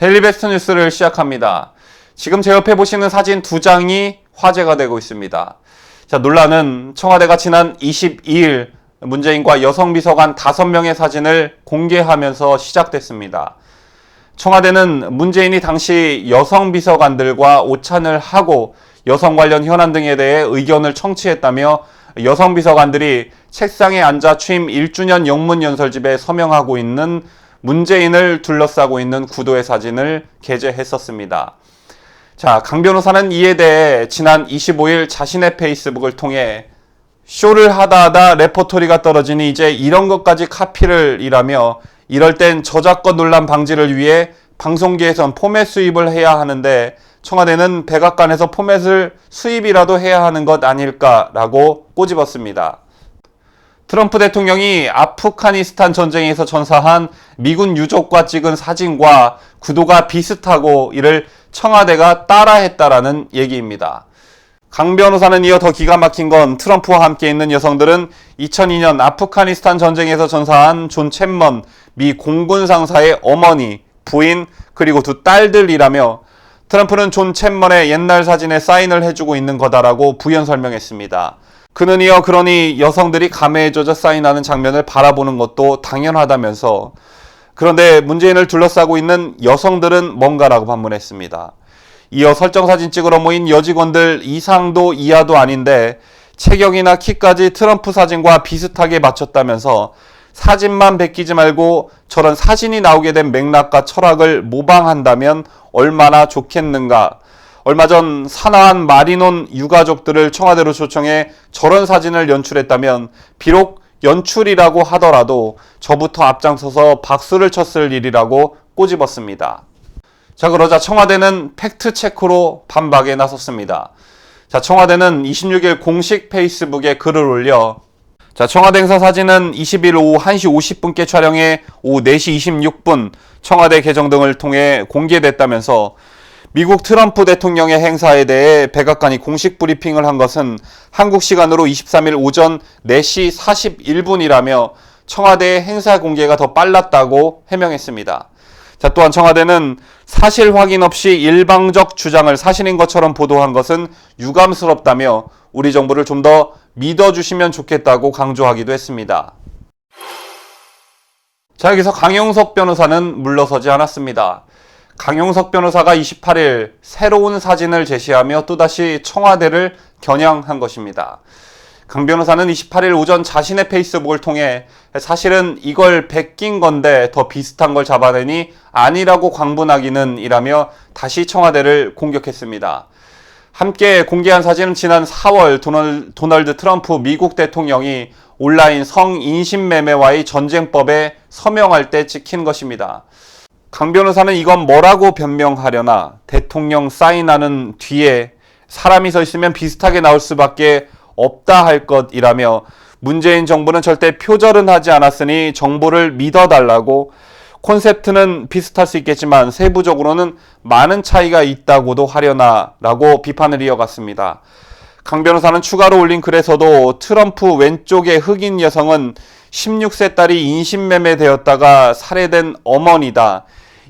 데일리 베스트 뉴스를 시작합니다. 지금 제 옆에 보시는 사진 두 장이 화제가 되고 있습니다. 자, 논란은 청와대가 지난 22일 문재인과 여성 비서관 5명의 사진을 공개하면서 시작됐습니다. 청와대는 문재인이 당시 여성 비서관들과 오찬을 하고 여성 관련 현안 등에 대해 의견을 청취했다며 여성 비서관들이 책상에 앉아 취임 1주년 영문 연설집에 서명하고 있는 문재인을 둘러싸고 있는 구도의 사진을 게재했었습니다. 자, 강 변호사는 이에 대해 지난 25일 자신의 페이스북을 통해 쇼를 하다 하다 레퍼토리가 떨어지니 이제 이런 것까지 카피를 일하며 이럴 땐 저작권 논란 방지를 위해 방송계에선 포맷 수입을 해야 하는데 청와대는 백악관에서 포맷을 수입이라도 해야 하는 것 아닐까라고 꼬집었습니다. 트럼프 대통령이 아프가니스탄 전쟁에서 전사한 미군 유족과 찍은 사진과 구도가 비슷하고 이를 청와대가 따라했다라는 얘기입니다. 강 변호사는 이어 더 기가 막힌 건 트럼프와 함께 있는 여성들은 2002년 아프가니스탄 전쟁에서 전사한 존 챗먼 미 공군 상사의 어머니, 부인, 그리고 두 딸들이라며 트럼프는 존 챗먼의 옛날 사진에 사인을 해주고 있는 거다라고 부연 설명했습니다. 그는 이어 그러니 여성들이 젖어 사인하는 장면을 바라보는 것도 당연하다면서 그런데 문재인을 둘러싸고 있는 여성들은 뭔가라고 반문했습니다. 이어 설정 사진 찍으러 모인 여직원들 이상도 이하도 아닌데 체격이나 키까지 트럼프 사진과 비슷하게 맞췄다면서 사진만 베끼지 말고 저런 사진이 나오게 된 맥락과 철학을 모방한다면 얼마나 좋겠는가. 얼마 전 사나한 마리논 유가족들을 청와대로 초청해 저런 사진을 연출했다면 비록 연출이라고 하더라도 저부터 앞장서서 박수를 쳤을 일이라고 꼬집었습니다. 자, 그러자 청와대는 팩트체크로 반박에 나섰습니다. 자, 청와대는 26일 공식 페이스북에 글을 올려 자, 청와대 행사 사진은 20일 오후 1시 50분께 촬영해 오후 4시 26분 청와대 계정 등을 통해 공개됐다면서 미국 트럼프 대통령의 행사에 대해 백악관이 공식 브리핑을 한 것은 한국 시간으로 23일 오전 4시 41분이라며 청와대의 행사 공개가 더 빨랐다고 해명했습니다. 자, 또한 청와대는 사실 확인 없이 일방적 주장을 사실인 것처럼 보도한 것은 유감스럽다며 우리 정부를 좀 더 믿어주시면 좋겠다고 강조하기도 했습니다. 자, 여기서 강용석 변호사는 물러서지 않았습니다. 강용석 변호사가 28일 새로운 사진을 제시하며 또다시 청와대를 겨냥한 것입니다. 강 변호사는 28일 오전 자신의 페이스북을 통해 사실은 이걸 베낀 건데 더 비슷한 걸 잡아내니 아니라고 광분하기는 이라며 다시 청와대를 공격했습니다. 함께 공개한 사진은 지난 4월 도널, 도널드 트럼프 미국 대통령이 온라인 성인신매매와의 전쟁법에 서명할 때 찍힌 것입니다. 강 변호사는 이건 뭐라고 변명하려나 대통령 사인하는 뒤에 사람이 서 있으면 비슷하게 나올 수밖에 없다 할 것이라며 문재인 정부는 절대 표절은 하지 않았으니 정부를 믿어달라고 콘셉트는 비슷할 수 있겠지만 세부적으로는 많은 차이가 있다고도 하려나 라고 비판을 이어갔습니다. 강 변호사는 추가로 올린 글에서도 트럼프 왼쪽의 흑인 여성은 16세 딸이 인신매매되었다가 살해된 어머니다.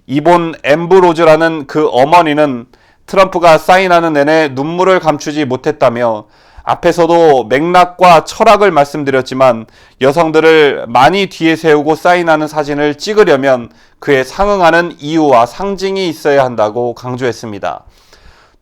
이본 엠브로즈라는 그 어머니는 트럼프가 사인하는 내내 눈물을 감추지 못했다며 앞에서도 맥락과 철학을 말씀드렸지만 여성들을 많이 뒤에 세우고 사인하는 사진을 찍으려면 그에 상응하는 이유와 상징이 있어야 한다고 강조했습니다.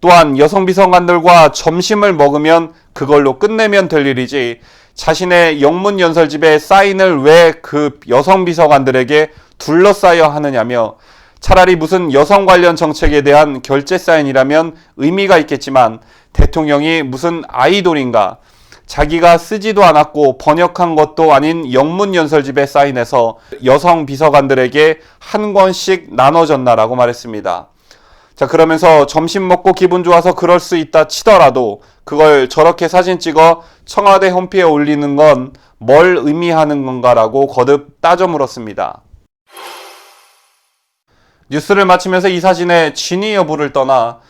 또한 여성 비서관들과 점심을 먹으면 그걸로 끝내면 될 일이지 자신의 영문 연설집에 사인을 왜 그 여성 비서관들에게 둘러싸여 하느냐며 차라리 무슨 여성 관련 정책에 대한 결제 사인이라면 의미가 있겠지만 대통령이 무슨 아이돌인가 자기가 쓰지도 않았고 번역한 것도 아닌 영문 연설집에 사인해서 여성 비서관들에게 한 권씩 나눠줬나라고 말했습니다. 자, 그러면서 점심 먹고 기분 좋아서 그럴 수 있다 치더라도 그걸 저렇게 사진 찍어 청와대 홈피에 올리는 건 뭘 의미하는 건가라고 거듭 따져 물었습니다. 뉴스를 마치면서 이 사진의 진위 여부를 떠나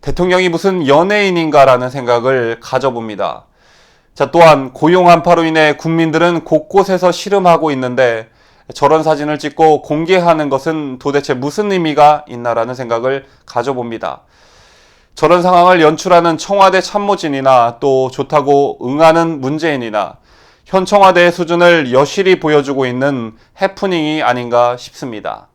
대통령이 무슨 연예인인가라는 생각을 가져봅니다. 자, 또한 고용 한파로 인해 국민들은 곳곳에서 시름하고 있는데 저런 사진을 찍고 공개하는 것은 도대체 무슨 의미가 있나라는 생각을 가져봅니다. 저런 상황을 연출하는 청와대 참모진이나 또 좋다고 응하는 문재인이나 현 청와대의 수준을 여실히 보여주고 있는 해프닝이 아닌가 싶습니다.